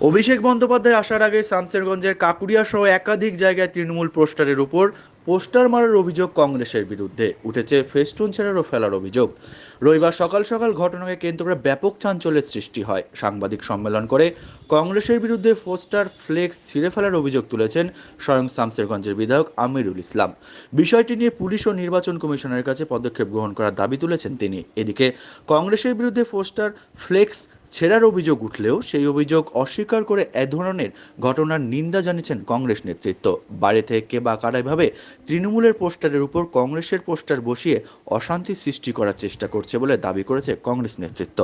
অভিষেক বন্দ্যোপাধ্যায় আসার আগে শামসেরগঞ্জের কাকুরিয়া সহ একাধিক জায়গায় তৃণমূল পোস্টারের উপর পোস্টার মারার অভিযোগ কংগ্রেসের বিরুদ্ধে। উঠেছে ফেস্টুন ছেড়ারও ফেলার অভিযোগ। রবিবার সকাল সকাল ঘটনাকে কেন্দ্র করে ব্যাপক চাঞ্চল্যের সৃষ্টি হয়। সাংবাদিক সম্মেলন করে কংগ্রেসের বিরুদ্ধে পোস্টার ফ্লেক্স ছিঁড়ে ফেলার অভিযোগ তুলেছেন স্বয়ং শামসেরগঞ্জের বিধায়ক আমিরুল ইসলাম। বিষয়টি নিয়ে পুলিশ ও নির্বাচন কমিশনের কাছে পদক্ষেপ গ্রহণ করার দাবি তুলেছেন তিনি। এদিকে কংগ্রেসের বিরুদ্ধে পোস্টার ফ্লেক্স ছেঁড়ার অভিযোগ উঠলেও সেই অভিযোগ অস্বীকার করে এ ধরনের ঘটনার নিন্দা জানিয়েছেন কংগ্রেস নেতৃত্ব। বাইরে থেকে বা কারাইভাবে তৃণমূলের পোস্টারের উপর কংগ্রেসের পোস্টার বসিয়ে অশান্তি সৃষ্টি করার চেষ্টা করছে বলে দাবি করেছে কংগ্রেস নেতৃত্ব।